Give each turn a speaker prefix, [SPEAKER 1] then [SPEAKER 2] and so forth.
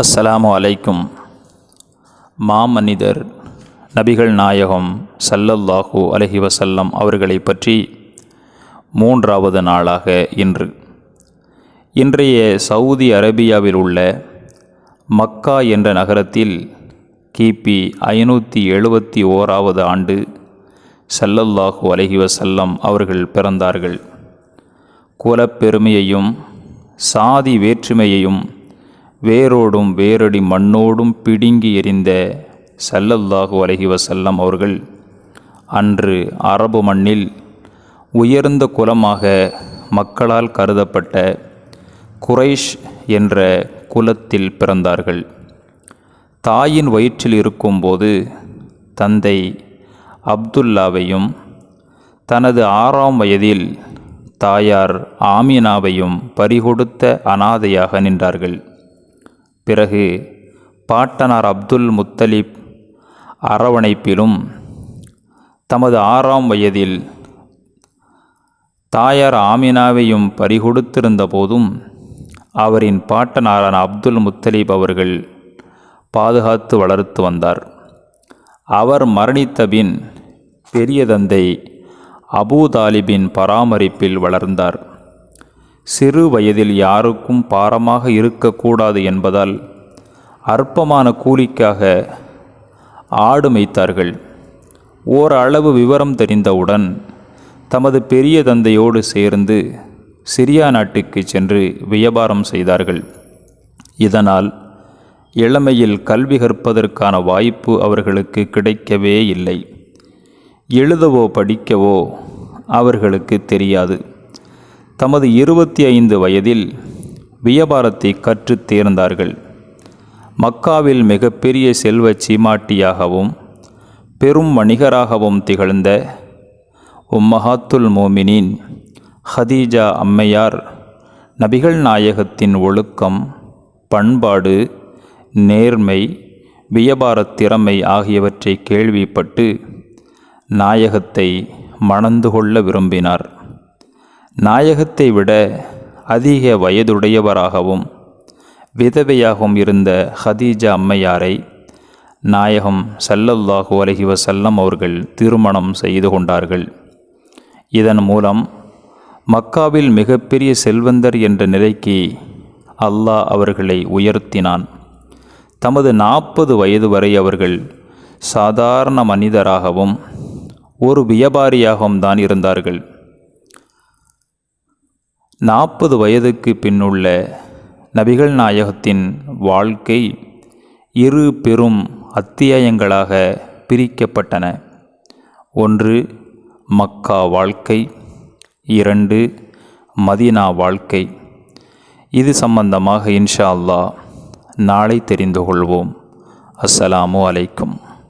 [SPEAKER 1] அஸ்ஸலாமு அலைக்கும். மாமனிதர் நபிகள் நாயகம் சல்லல்லாஹு அலஹி வசல்லம் அவர்களை பற்றி மூன்றாவது நாளாக இன்று. இன்றைய சவுதி அரேபியாவில் உள்ள மக்கா என்ற நகரத்தில் கிபி ஐநூற்றி எழுபத்தி ஓராவது ஆண்டு சல்லல்லாஹு அலஹி வசல்லம் அவர்கள் பிறந்தார்கள். குலப்பெருமையையும் சாதி வேற்றுமையையும் வேரோடும் வேரடி மண்ணோடும் பிடுங்கி எறிந்த சல்லல்லாஹு அலஹி வசல்லம் அவர்கள் அன்று அரபு மண்ணில் உயர்ந்த குலமாக மக்களால் கருதப்பட்ட குரைஷ் என்ற குலத்தில் பிறந்தார்கள். தாயின் வயிற்றில் இருக்கும்போது தந்தை அப்துல்லாவையும் தனது ஆறாம் வயதில் தாயார் ஆமினாவையும் பறிகொடுத்த அனாதையாக நின்றார்கள். பிறகு பாட்டனார் அப்துல் முத்தலிப் அரவணைப்பிலும் தமது ஆறாம் வயதில் தாயார் ஆமினாவையும் பறிகொடுத்திருந்த போதும் அவரின் பாட்டனாரான அப்துல் முத்தலீப் அவர்கள் பாதுகாத்து வளர்த்து வந்தார். அவர் மரணித்தபின் பெரிய தந்தை அபூதாலிபின் பராமரிப்பில் வளர்ந்தார். சிறு வயதில் யாருக்கும் பாரமாக இருக்கக்கூடாது என்பதால் அற்பமான கூலிக்காக ஆடு மேய்த்தார்கள். ஓரளவு விவரம் தெரிந்தவுடன் தமது பெரிய தந்தையோடு சேர்ந்து சிரியா நாட்டுக்கு சென்று வியாபாரம் செய்தார்கள். இதனால் இளமையில் கல்வி கற்பதற்கான வாய்ப்பு அவர்களுக்கு கிடைக்கவே இல்லை. எழுதவோ படிக்கவோ அவர்களுக்கு தெரியாது. தமது இருபத்தி ஐந்து வயதில் வியாபாரத்தை கற்றுத் தேர்ந்தார்கள். மக்காவில் மிகப்பெரிய செல்வ சீமாட்டியாகவும் பெரும் வணிகராகவும் திகழ்ந்த உம்மஹாத்துல் மோமினின் ஹதீஜா அம்மையார் நபிகள் நாயகத்தின் ஒழுக்கம் பண்பாடு நேர்மை வியாபாரத் திறமை ஆகியவற்றை கேள்விப்பட்டு நாயகத்தை மணந்து கொள்ள விரும்பினார். நாயகத்தை விட அதிக வயதுடையவராகவும் விதவையாகவும் இருந்த ஹதீஜா அம்மையாரை நாயகம் சல்லல்லாஹு அலஹி வசல்லம் அவர்கள் திருமணம் செய்து கொண்டார்கள். இதன் மூலம் மக்காவில் மிகப்பெரிய செல்வந்தர் என்ற நிலைக்கு அல்லாஹ் அவர்களை உயர்த்தினான். தமது நாற்பது வயது வரை அவர்கள் சாதாரண மனிதராகவும் ஒரு வியாபாரியாகவும் தான் இருந்தார்கள். நாற்பது வயதுக்கு பின்னுள்ள நபிகள் நாயகத்தின் வாழ்க்கை இரு பெரும் அத்தியாயங்களாக பிரிக்கப்பட்டன. ஒன்று மக்கா வாழ்க்கை. இரண்டு மதீனா வாழ்க்கை. இது சம்பந்தமாக இன்ஷா அல்லாஹ் நாளை தெரிந்து கொள்வோம். அஸ்ஸலாமு அலைக்கும்.